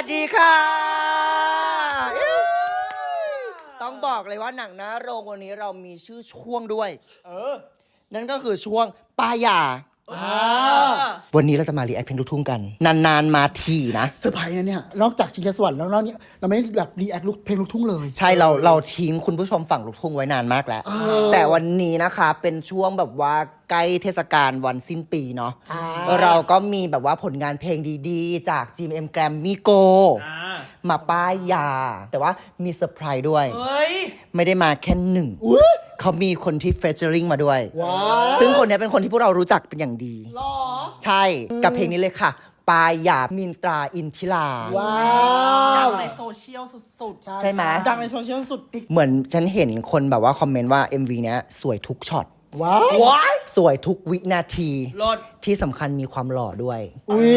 วัสดีค่ะ ต้องบอกเลยว่าหนังหน้าโรงวันนี้เรามีชื่อช่วงด้วย เออ นั่นก็คือช่วงปาหยาอ่า วันนี้เราจะมารีแอคเพลงลูกทุ่งกัน นานๆมาทีนะ เซอร์ไพรส์นะเนี่ย นอกจากชิงช้าสวรรค์แล้วเราเนี่ยเราไม่แบบรีแอคลุกเพลงลูกทุ่งเลย ใช่เราเราทิ้งคุณผู้ชมฝั่งลูกทุ่งไว้นานมากแล้ว แต่วันนี้นะคะเป็นช่วงแบบว่าใกล้เทศกาลวันสิ้นปีเนาะอ่าเราก็มีแบบว่าผลงานเพลงดีๆ จาก GMM Grammy Go อ่า มาป้ายยา แต่ว่ามีเซอร์ไพรส์ด้วย เฮ้ย ไม่ได้มาแค่หนึ่งอุ๊ยเขามีคนที่เฟเจอริงมาด้วย ว้าว ซึ่งคนเนี้ยเป็นคนที่พวกเรารู้จักเป็นอย่างดี หรอ ใช่กับเพลงนี้เลยค่ะ ปายหยามินตราอินทิลา ว้าดัว งในโซเชียลสุดใช่ไหมๆดังในโซเชียลสุดเหมือนฉันเห็นคนแบบว่าคอมเมนต์ว่า MV เนี้ยสวยทุกช็อต ว้าวว้าย สวยทุกวินาทีรถที่สำคัญมีความหล่อด้วย อุ้ย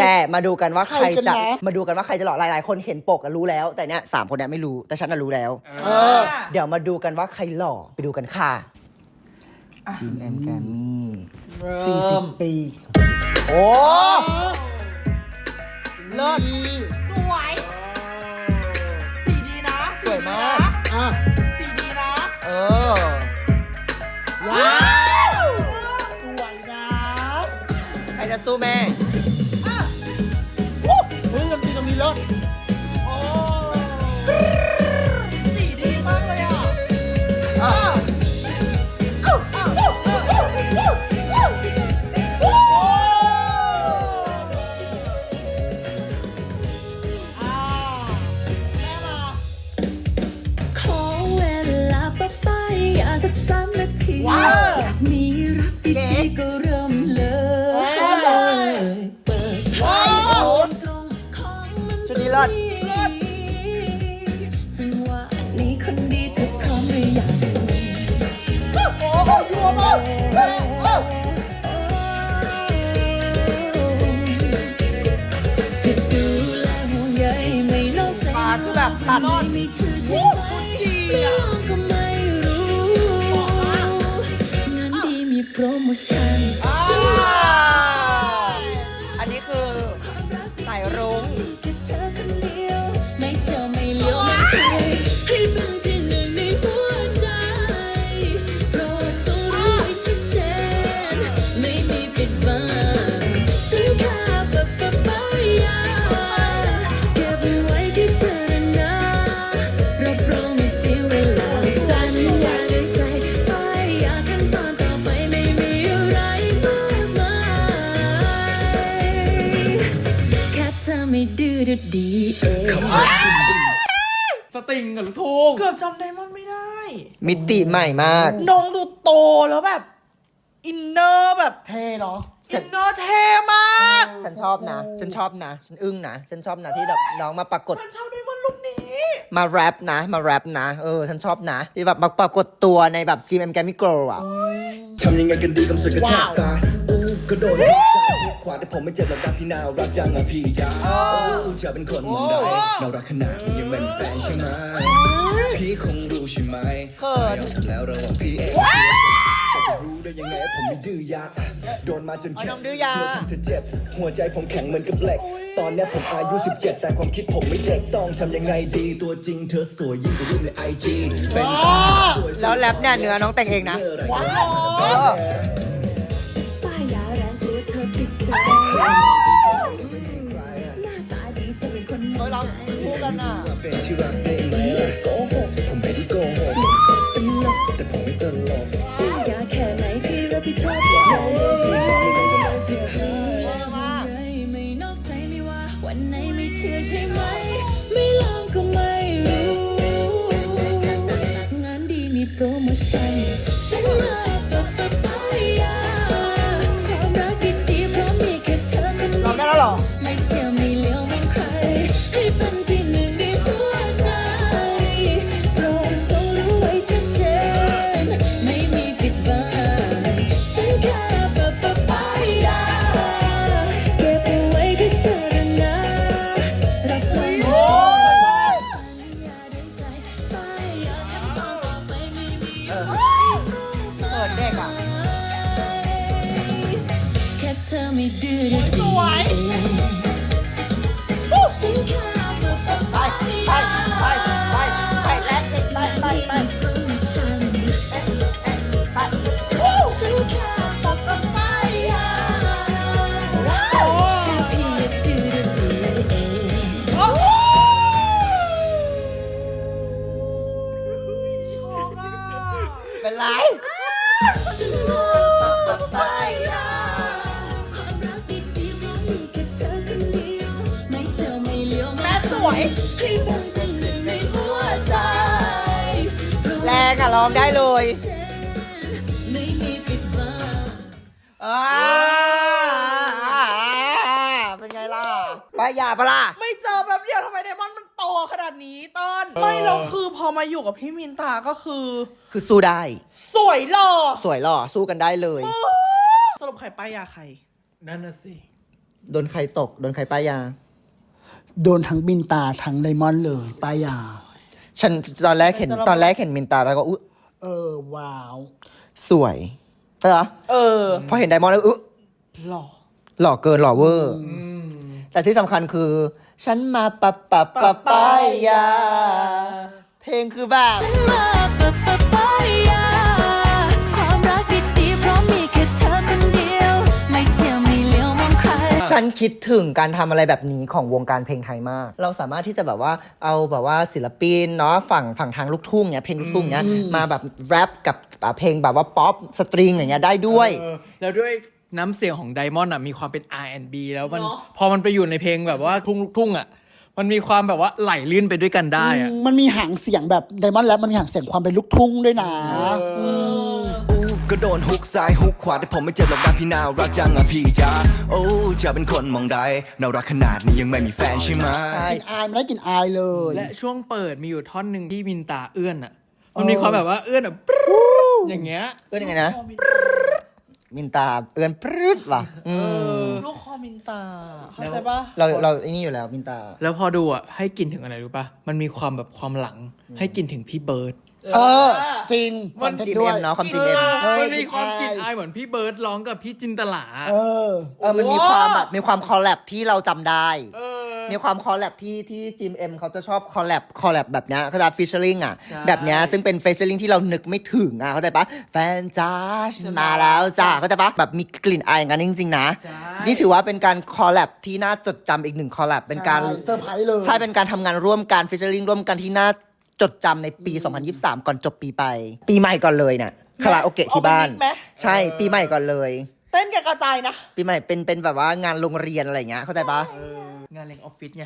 แต่มาดูกันว่าใครใครกันจะนะ มาดูกันว่าใครจะหล่อหลาย ๆ คนเห็นปกอะรู้แล้ว แต่เนี้ยสามคนเนี้ยไม่รู้แต่ฉันน่ะรู้แล้ว เออ เดี๋ยวมาดูกันว่าใครหล่อไปดูกันค่ะจีมแอมแกมมี่สี่สิบปี โอ้เลิศ สู้แม่ คือแบบตัดไม่เชื่อใช่ไหมไม่ลองก็ไม่รู้งานดีมีโปรโมชั่นอันนี้คือสายรุ้ง มิติใหม่มาก น้องดูโตแล้วแบบ อินเนอร์แบบเท่เนาะอินเนอร์เท่มากฉันชอบนะ ฉันชอบนะ ฉันอึ้งนะ ฉันชอบนะที่แบบน้องมาปรากฏ ฉันชอบไดมอนด์ลุคนี้ มาแรปนะ มาแรปนะ เออ ฉันชอบนะ ที่แบบมาปรากฏตัวในแบบ GMM Grammy Girl อะ ทำยังไงกันดีกำสึกกระแทกตาอู้กระโดดซ้ายขวาแต่ผมไม่เจ็บหรอกนะพี่นาวรักจังอะพี่จ้าอู้จะเป็นคนมันได้น่ารักขนาดนี้ยังเป็นแฟนใช่ไหม พี่คงรู้ใช่ไหมเขินไม่เอาแล้วระหว่างพี่เองแต่จะรู้ได้ยังไงผมไม่ดื้อยาโดนมาจนเอาน้องดื้อยากลัวผมเธอเจ็บ หัวใจผมแข็งเหมือนกับเหล็ก ตอนเนี้ยผมอายุ 17 แต่ความคิดผมไม่เด็ก ต้องทำยังไงดีตัวจริงเธอสวยยิ่งกว่ารูปในไอจีเป็นตาสวยแล้วแรปเนี่ยเนื้อน้องแต่งเองนะ ว้าวป้ายยาแรงกลัวเธอติดใจหน้าตาดีจะเป็นคนเฮ้ยเราคู่กันอะเป็นที่รักได้ไหมล่ะ แม่แรงอะร้องได้เลย งล่ะป้ายยาปะล่ะ ไม่เจอแป๊บเดียวทำไมไดมอนด์มันโตขนาดนี้ต้น ไม่เราคือพอมาอยู่กับพี่มินตาก็คือ คือสู้ได้ สวยหล่อสวยหล่อสู้กันได้เลย สรุปใครป้ายยาใคร นั่นน่ะสิ โดนใครตก โดนใครป้ายยา โดนทั้งบินตาทั้งไดมอนด์เลยป้ายา ฉันตอนแรกเห็นตอนแรกเห็นมินตาแล้วก็อุ๊ยเออว้าว สวยใช่เหรอเออ พอเห็นไดมอนด์แล้วอุ๊ยหล่อหล่อเกินหล่อเวอร์ แต่ที่สำคัญคือ ฉันมาปะปะปะปายา เพลงคือแบบ ฉันมาปะปะปายา ความรักดีๆเพราะมีแค่เธอคนเดียว ไม่เที่ยวไม่เลี้ยวมองใคร ฉันคิดถึงการทำอะไรแบบนี้ของวงการเพลงไทยมาก เราสามารถที่จะแบบว่าเอาแบบว่าศิลปินเนาะฝั่งฝั่งทางลูกทุ่งเนี่ยเพลงลูกทุ่งเนี่ยมาแบบแรปกับอะเพลงแบบว่าป๊อปสตริงอย่างเงี้ยได้ด้วย เออแล้วด้วย น้ำเสียงของไดมอนด์อะมีความเป็น R&B แล้วมันเนอะ พอมันไปอยู่ในเพลงแบบว่าทุ่งลูกทุ่งอะมันมีความแบบว่าไหลลื่นไปด้วยกันได้อะ มันมีหางเสียงแบบไดมอนด์แล้วมันมีหางเสียงความเป็นลูกทุ่งด้วยนะม อู้ก็โดนฮุกซ้ายฮุกขวาแต่ผมไม่เจ็บหรอกนะพี่น่ารักจังอะพี่จ้าโอ้จะเป็นคนมองใดน่ารักขนาดนี้ยังไม่มีแฟนใช่ไหม กลินอายไม่ได้กลินอายเลย และช่วงเปิดมีอยู่ท่อนหนึ่งที่มินตาเอื้อนอะ มันมีความแบบว่าเอื้อนแบบปรู๊ดอย่างเงี้ยเอื้อนยังไงนะ มินตาเอื้อนปรึ๊ดว่ะอืมลูกคอมินตาเข้าใจปะเราเราไอ้นี่อยู่แล้วมินตา แล้วพอดูอะให้กินถึงอะไรรู้ป่ะ มันมีความแบบความหลัง ให้กินถึงพี่เบิร์ดเออ จริงความเห็จีด้วยเอ็มเนาะความจีเอ็มเออมันมีความใช่กลินอายเหมือนพี่เบิร์ดร้องกับพี่จินตลา เออ เออมันมีความแบบมีความคอลแลบที่เราจำได้ เออ มีความคอลแลบที่ที่จิมเอ็มเขาจะชอบคอลแลบคอลแลบแบบเนี้ยเขาจะฟิชเชอร์ลิงอะ ใช่แบบเนี้ยซึ่งเป็นฟิชเชอร์ลิงที่เรานึกไม่ถึงอะ เข้าใจปะแฟนจ้าฉันมาแล้วจ้าเข้าใจปะแบบมีกลิ่นอายอย่างนั้นจริง ๆ นะ ใช่ นี่ถือว่าเป็นการคอลแลบที่น่าจดจำอีกหนึ่งคอลแลบเป็นการ ใช่เซอร์ไพรส์เลยใช่เป็นการทำงานร่วมกันฟิชเชอร์ลิงร่วมกันที่น่าจดจำในปี 2023 ก่อนจบปีไป ปีใหม่ก่อนเลยน่ะคาราโอเกะที่บ้าน เอาไปมิกไหม ใช่ปีใหม่ก่อนเลย เต้นกับกระจายนะ ปีใหม่เป็นเป็นแบบว่างานโรงเรียนอะไรอย่างเงี้ยเข้าใจปะ งานเลี้ยงออฟฟิศไง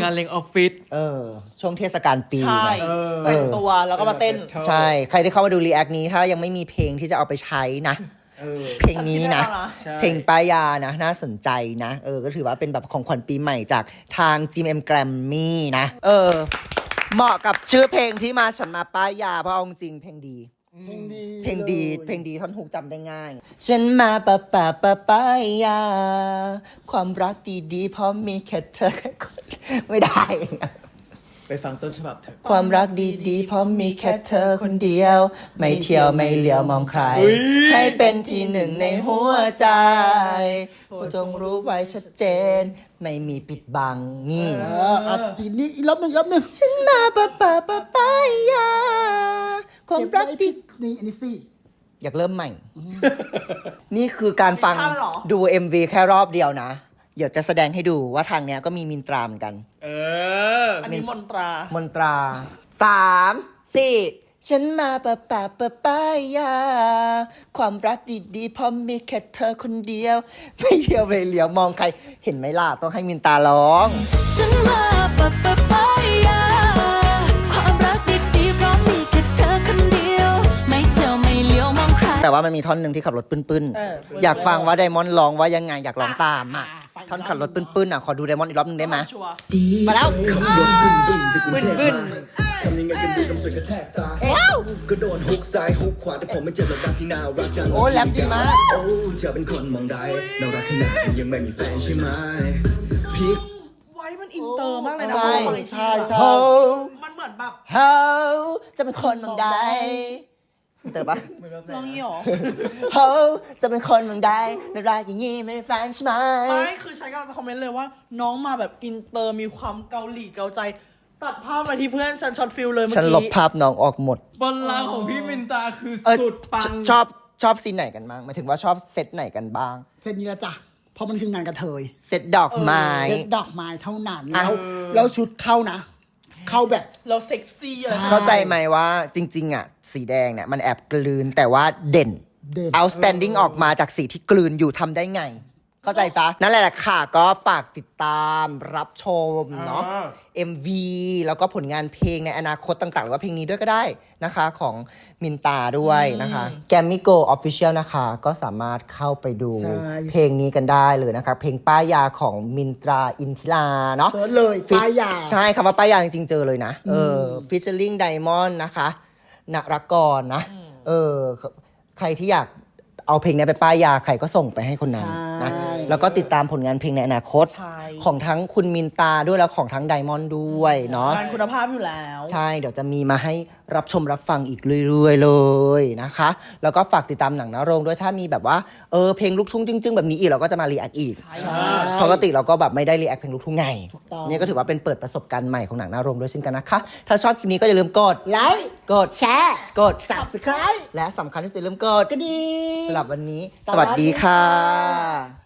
งานเลี้ยงออฟฟิศ เออ ช่วงเทศกาลปีใช่ไงเออแต่งตัวแล้วก็มาเต้น ใช่ ใครที่เข้ามาดูรีแอคนี้ ถ้ายังไม่มีเพลงที่จะเอาไปใช้นะ เออ เพลงนี้นะฉันคิดได้แล้วนะใช่ เพลงป้ายยานะ น่าสนใจนะ เออ ก็ถือว่าเป็นแบบของขวัญปีใหม่จากทาง GMM Grammy นะ เออ เหมาะกับชื่อเพลงที่มาฉันมาป้ายยาเพราะเอาจริงๆเพลงดี เพลงดีเพลงดียเพลงดีท่อนฮุกจำได้ง่าย ฉันมาปะปะปะปายยา ความรักดีๆเพราะมีแค่เธอแค่คนไม่ได้ ไปฟังต้นฉบับเถอะความรักดีๆเพราะมีแค่เธอคนเดียว ไม่เที่ยวไม่เหลียวมองใคร ให้เป็นที่หนึ่งในหัวใจผู้จงรู้ไว้ชัดเจน ไม่มีปิดบังนี่เอออะอีกนิดอีกรอบหนึ่งอีกรอบหนึ่งฉันมาปะปะปะปายา ความรักดีนี่อันนี้สิอยากเริ่มใหม่ นี่คือการฟังมิชชั่นเหรอ ดู MV แค่รอบเดียวนะ เดี๋ยวจะแสดงให้ดูว่าทางเนี้ยก็มีมินตราเหมือนกัน เออ อันนี้มนตรา มนตราสามสี่ฉันมาปะปะปะปายา ความรักดีๆเพราะมีแค่เธอคนเดียว ไม่เดียวเลยเหลียวมองใคร เห็นไหมล่ะ ต้องให้มินตาร้อง ฉันมาปะปะปา แต่ว่ามันมีท่อนหนึ่งที่ขับรถปื้นเออ ๆ อยากฟังว่าไดมอนด์ร้องว่ายังไงอยากร้องตามอะอะฟังท่อนขับรถปื้นๆอะขอดูไดมอนด์อีกรอบหนึงได้ไหม ชัวร์ มาแล้วขับรถบึ้นบึ้นจากกรุงเทพบึ้นมาทำยังไงกันดีต้องสวยกระแทกตาก็โดนฮุกซ้ายฮุกขวาแต่ผมไม่เจ็บหรอกนะพี่น่ารักจังโอ้แรปดีมาก โอ้จะเป็นคนมองใดน่ารักขนาดนี้ยังไม่มีแฟนใช่ไหมพี่ไว้มันอินเตอร์มากเลยนะใช่ฟังอีกทีใช่ใช่ โฮมันเหมือนแบบโฮจะเป็นคนเมืองใด เติมปะร้องงี้หรอโฮจะเป็นคนเมืองใดน่ารักอย่างงี้ไม่มีแฟนใช่ไหมไม่คือใช้กำลังจะคอมเมนต์เลยว่า น้องมาแบบอินเตอร์มีความเกาหลีเกาใจ ตัดภาพมาที่เพื่อนฉันช็อตฟิลเลยเมื่อฉันกี้ลบภาพน้องออกหมดบนลางของพี่มินตาคือเออสุดปังชชอบชอบซีนไหนกันบ้างหมายถึงว่าชอบเซตไหนกันบ้าง เซตนี้ละจ้ะเพราะมันคืองานกระเทย เซตดอกไม้ เซตดอกไม้เท่านั้นอะแล้วแล้วชุดเข้านะ เข้าแบบ เราเซ็กซี่อะไรใช่เข้าใจไหมว่าจริง ๆ อะ สีแดงเนี่ยมันแอบกลืนแต่ว่าเด่น เด่น outstanding ออกมาจากสีที่กลืนอยู่ทำได้ไง เข้าใจปะนั่นแหละค่ะก็ฝากติดตามรับชมเนาะ MV แล้วก็ผลงานเพลงในอนาคตต่างๆ หรือว่าเพลงนี้ด้วยก็ได้นะคะของมินตาด้วยนะคะแกมมี่โกออฟฟิเชียลนะคะ ก็สามารถเข้าไปดูใช่เพลงนี้กันได้เลยนะคะ เพลงป้ายยาของมินตราอินทิราเนาะเจอเลยป้ายยา ใช่คำว่าป้ายยาจริงๆเจอเลยนะเออฟิชเชอร์ลิงไดมอนด์นะคะนรกรนะ เออ ใครที่อยากเอาเพลงนี้ไปป้ายยา ใครก็ส่งไปให้คนนั้นนะ ใช่แล้วก็ติดตามผลงานเพลงในอนาคต ใช่ ของทั้งคุณมินตาด้วยแล้วของทั้งไดมอนด์ด้วยเนาะ งานคุณภาพอยู่แล้ว ใช่เดี๋ยวจะมีมาให้รับชมรับฟังอีกเรื่อยๆเลยนะคะ แล้วก็ฝากติดตามหนังนาโรงด้วยถ้ามีแบบว่าเออเพลงลูกทุ่งจึ้งๆ แบบนี้อีกเราก็จะมารีแอคอีกปกติเราก็แบบไม่ได้รีแอคเพลงลูกทุ่งไงต้อง เนี่ยก็ถือว่าเป็นเปิดประสบการณ์ใหม่ของหนังนาโรงด้วยเช่นกันนะคะ ถ้าชอบคลิปนี้ก็อย่าลืมกดไลค์กดแชร์กด subscribe และสำคัญที่สุดอย่าลืมกดกระดิ่ง สำหรับวันนี้ สสวัวัสสดีดีค่ะ ค่ะ